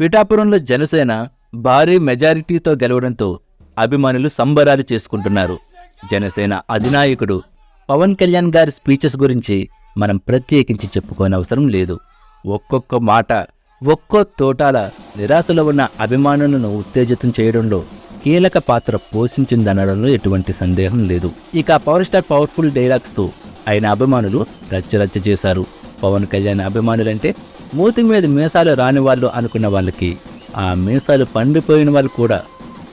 పిఠాపురంలో జనసేన భారీ మెజారిటీతో గెలవడంతో అభిమానులు సంబరాలు చేసుకుంటున్నారు. జనసేన అధినాయకుడు పవన్ కళ్యాణ్ గారి స్పీచెస్ గురించి మనం ప్రత్యేకించి చెప్పుకోనవసరం లేదు. ఒక్కొక్క మాట ఒక్కో తోటాల నిరాశలో ఉన్న అభిమానులను ఉత్తేజితం చేయడంలో కీలక పాత్ర పోషించిందనడంలో ఎటువంటి సందేహం లేదు. ఇక పవర్ స్టార్ పవర్ఫుల్ డైలాగ్స్తో ఆయన అభిమానులు రచ్చరచ్చ చేశారు. పవన్ కళ్యాణ్ అభిమానులంటే మూతి మీద మీసాలు రాని వాళ్ళు అనుకున్న వాళ్ళకి ఆ మీసాలు పండిపోయిన వాళ్ళు కూడా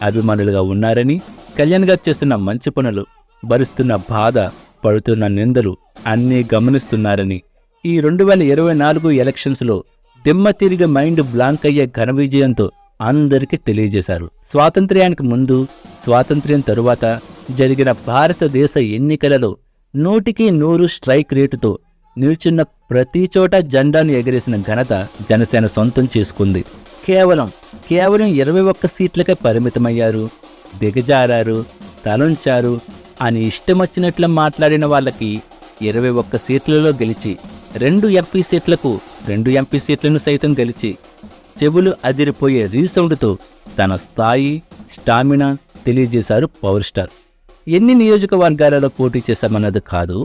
అభిమానులుగా ఉన్నారని కళ్యాణ్ గారు చేస్తున్న మంచి పనులు భరిస్తున్న బాధ పడుతున్న నిందలు అన్నీ గమనిస్తున్నారని. ఈ రెండు వేల ఇరవై నాలుగు ఎలక్షన్స్లో దిమ్మ తిరిగి మైండ్ బ్లాంక్ అయ్యే ఘన విజయంతో అందరికీ తెలియజేశారు. స్వాతంత్ర్యానికి ముందు స్వాతంత్ర్యం తరువాత జరిగిన భారతదేశ ఎన్నికలలో నూటికి నూరు స్ట్రైక్ రేటుతో నిల్చున్న ప్రతి చోట జెండాను ఎగరేసిన ఘనత జనసేన సొంతం చేసుకుంది. కేవలం కేవలం ఇరవై ఒక్క సీట్లకే పరిమితమయ్యారు. దిగజారారు తలంచారు అని ఇష్టమొచ్చినట్లు మాట్లాడిన వాళ్ళకి ఇరవై ఒక్క సీట్లలో గెలిచి రెండు ఎంపీ సీట్లకు రెండు ఎంపీ సీట్లను సైతం గెలిచి చెవులు అదిరిపోయే రీసౌండ్తో తన స్థాయి స్టామినా తెలియజేశారు పవర్ స్టార్ ఎన్ని నియోజకవర్గాలలో పోటీ చేశామన్నది కాదు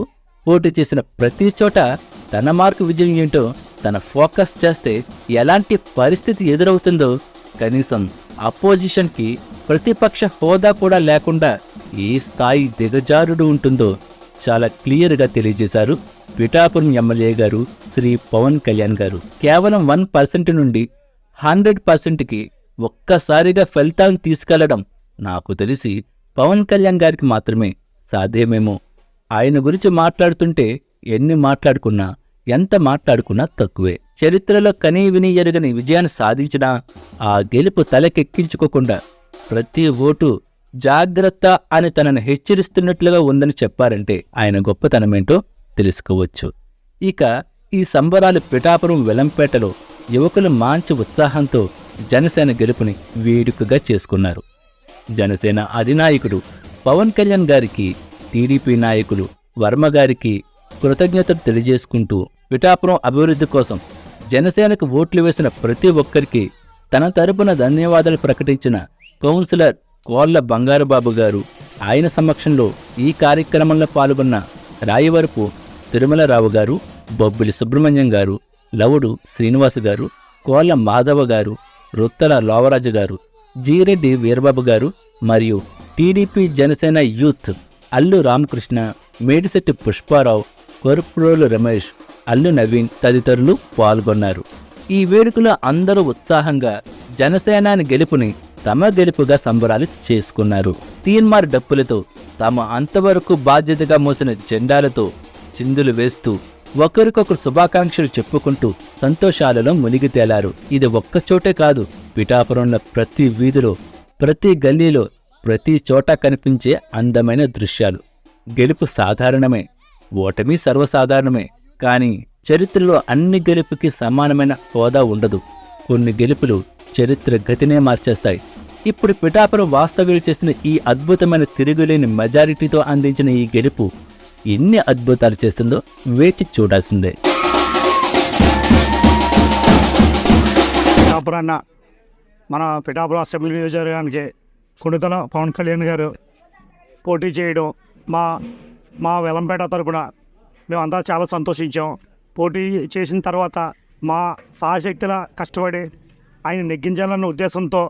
పోటీ చేసిన ప్రతి చోట తన మార్కు విజయం ఏంటో తన ఫోకస్ చేస్తే ఎలాంటి పరిస్థితి ఎదురవుతుందో కనీసం అపోజిషన్కి ప్రతిపక్ష హోదా కూడా లేకుండా ఏ స్థాయి దిగజారుడు ఉంటుందో చాలా క్లియర్గా తెలియజేశారు పిఠాపురం ఎమ్మెల్యే గారు శ్రీ పవన్ కళ్యాణ్ గారు. కేవలం వన్ పర్సెంట్ నుండి హండ్రెడ్ పర్సెంట్కి ఒక్కసారిగా ఫలితాలను తీసుకెళ్ళడం నాకు తెలిసి పవన్ కళ్యాణ్ గారికి మాత్రమే సాధ్యమేమో. ఆయన గురించి మాట్లాడుతుంటే ఎన్ని మాట్లాడుకున్నా ఎంత మాట్లాడుకున్నా తక్కువే. చరిత్రలో కనీ విని ఎరుగని విజయాన్ని సాధించినా ఆ గెలుపు తలకెక్కించుకోకుండా ప్రతి ఓటు జాగ్రత్త అని తనను హెచ్చరిస్తున్నట్లుగా ఉందని చెప్పారంటే ఆయన గొప్పతనమేంటో తెలుసుకోవచ్చు. ఇక ఈ సంబరాలు పిఠాపురం వెలంపేటలో యువకులు మంచి ఉత్సాహంతో జనసేన గెలుపుని వేడుకగా చేసుకున్నారు. జనసేన అధినాయకుడు పవన్ కళ్యాణ్ గారికి టీడీపీ నాయకులు వర్మగారికి కృతజ్ఞతలు తెలియజేసుకుంటూ పిఠాపురం అభివృద్ధి కోసం జనసేనకు ఓట్లు వేసిన ప్రతి ఒక్కరికి తన తరపున ధన్యవాదాలు ప్రకటించిన కౌన్సిలర్ కోళ్ళ బంగారుబాబు గారు ఆయన సమక్షంలో ఈ కార్యక్రమంలో పాల్గొన్న రాయవరపు తిరుమలరావు గారు బొబ్బిలి సుబ్రహ్మణ్యం గారు లవుడు శ్రీనివాస్ గారు కోళ్ళ మాధవ గారు రొత్తల లోవరాజు గారు జీరెడ్డి వీరబాబు గారు మరియు టీడీపీ జనసేన యూత్ అల్లు రామకృష్ణ మేడిశెట్టి పుష్పారావు కొరుప్రోలు రమేష్ అల్లు నవీన్ తదితరులు పాల్గొన్నారు. ఈ వేడుకలో అందరూ ఉత్సాహంగా జనసేనాని గెలుపుని తమ గెలుపుగా సంబరాలు చేసుకున్నారు. తీన్మార్ డప్పులతో తమ అంతవరకు బాధ్యతగా మోసిన జెండాలతో చిందులు వేస్తూ ఒకరికొకరు శుభాకాంక్షలు చెప్పుకుంటూ సంతోషాలలో మునిగి తేలారు. ఇది ఒక్కచోటే కాదు పిఠాపురంలో ప్రతి వీధిలో ప్రతి గల్లీలో ప్రతి చోట కనిపించే అందమైన దృశ్యాలు. గెలుపు సాధారణమే. ఓటమి సర్వసాధారణమే. కానీ చరిత్రలో అన్ని గెలుపుకి సమానమైన హోదా ఉండదు. కొన్ని గెలుపులు చరిత్ర గతినే మార్చేస్తాయి. ఇప్పుడు పిఠాపురం వాస్తవ్యులు చేసిన ఈ అద్భుతమైన తిరుగులేని మెజారిటీతో అందించిన ఈ గెలుపు ఎన్ని అద్భుతాలు చేస్తుందో వేచి చూడాల్సిందే. పిఠాపురాన్న మన పిఠాపురం అసెంబ్లీ నియోజకవర్గానికి కొడుతల పవన్ కళ్యాణ్ గారు పోటీ చేయడం మా మా వెలంపేట తరపున మేమంతా చాలా సంతోషించాం. పోటీ చేసిన తర్వాత మా సహశక్తుల కష్టపడి ఆయన నెగ్గించాలన్న ఉద్దేశంతో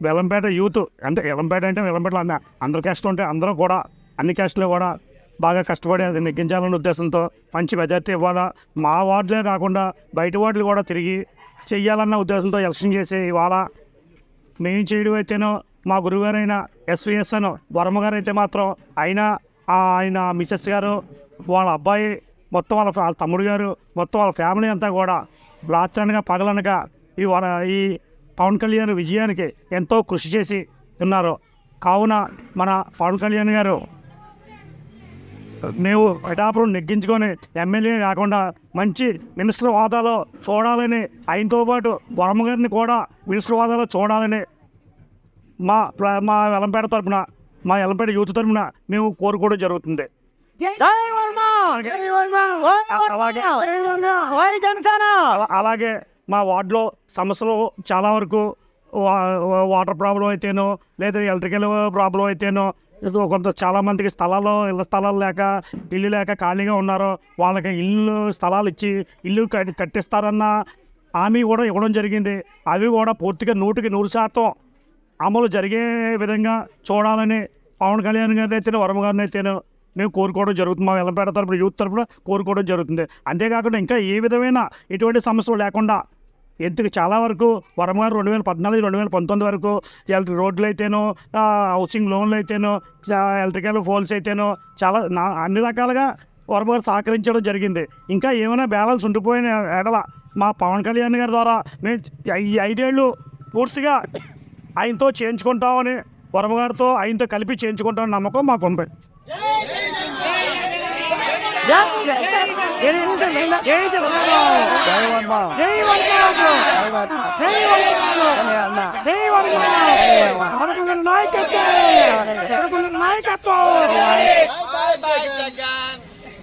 వెలంపేట యూత్ అంటే వెలంపేట అంటే వెలంపేటలో అన్న అందరు క్యాస్ట్లు ఉంటే అందరూ కూడా అన్ని క్యాస్ట్లు కూడా బాగా కష్టపడి అది నెగ్గించాలన్న ఉద్దేశంతో మంచి మెజార్టీ ఇవ్వాలా మా వార్డులే కాకుండా బయట వార్డులు కూడా తిరిగి చెయ్యాలన్న ఉద్దేశంతో ఎలక్షన్ చేసే ఇవాళ మేము చేయడం అయితేనో మా గురువుగారైన ఎస్విఎస్ అను వర్మగారు అయితే మాత్రం ఆయన ఆయన మిసెస్ గారు వాళ్ళ అబ్బాయి మొత్తం వాళ్ళ వాళ్ళ తమ్ముడు గారు మొత్తం వాళ్ళ ఫ్యామిలీ అంతా కూడా రాత్రనగా పగలనగా ఈ వర ఈ పవన్ కళ్యాణ్ విజయానికి ఎంతో కృషి చేసి ఉన్నారు. కావున మన పవన్ కళ్యాణ్ గారు మేము పిఠాపురం నెగ్గించుకొని ఎమ్మెల్యే కాకుండా మంచి మినిస్టర్ హోదాలో చూడాలని ఆయనతో పాటు వర్మ గారిని కూడా మినిస్టర్ హోదాలో చూడాలని మా ప్ర- మా వెలంపేట తరపున మా వెలంపేట యూత్ తరపున మేము కోరుకోవడం జరుగుతుంది. అలాగే అలా- అలాగే మా వార్డులో సమస్యలు చాలా వరకు వాటర్ ప్రాబ్లం అయితేనో లేదా ఎలక్ట్రికల్ ప్రాబ్లం అయితేనో ఏదో కొంత చాలామందికి స్థలాలు ఇళ్ళ స్థలాలు లేక ఇల్లు లేక ఖాళీగా ఉన్నారో వాళ్ళకి ఇల్లు స్థలాలు ఇచ్చి ఇల్లు కట్టిస్తారన్న హామీ కూడా ఇవ్వడం జరిగింది. అవి కూడా పూర్తిగా నూటికి నూరు శాతం అమలు జరిగే విధంగా చూడాలని పవన్ కళ్యాణ్ గారిని అయితేనే వరమ గారిని అయితేనే మేము కోరుకోవడం జరుగుతుంది. మా వెళ్ళపేట తరపున యూత్ తరపున కోరుకోవడం జరుగుతుంది. అంతేకాకుండా ఇంకా ఏ విధమైన ఎటువంటి సమస్యలు లేకుండా ఎందుకు చాలా వరకు వరమ గారు రెండు వేల పద్నాలుగు రెండు వేల పంతొమ్మిది వరకు ఎలక్ట్రిక్ రోడ్లు అయితేనో హౌసింగ్ లోన్లు అయితేనో ఎలక్ట్రికల్ ఫోల్స్ అయితేనో చాలా నా అన్ని రకాలుగా వరమగారు సహకరించడం జరిగింది. ఇంకా ఏమైనా బ్యాలెన్స్ ఉండిపోయిన ఎడల మా పవన్ కళ్యాణ్ గారి ద్వారా మేము ఈ ఐదేళ్ళు పూర్తిగా ఆయనతో చేయించుకుంటామని వరమగారితో ఆయనతో కలిపి చేయించుకుంటామని నమ్మకం మాకు ఉంది నాయకత్వం నాయకత్వం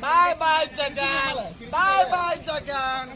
bye bye Jagan bye bye Jagan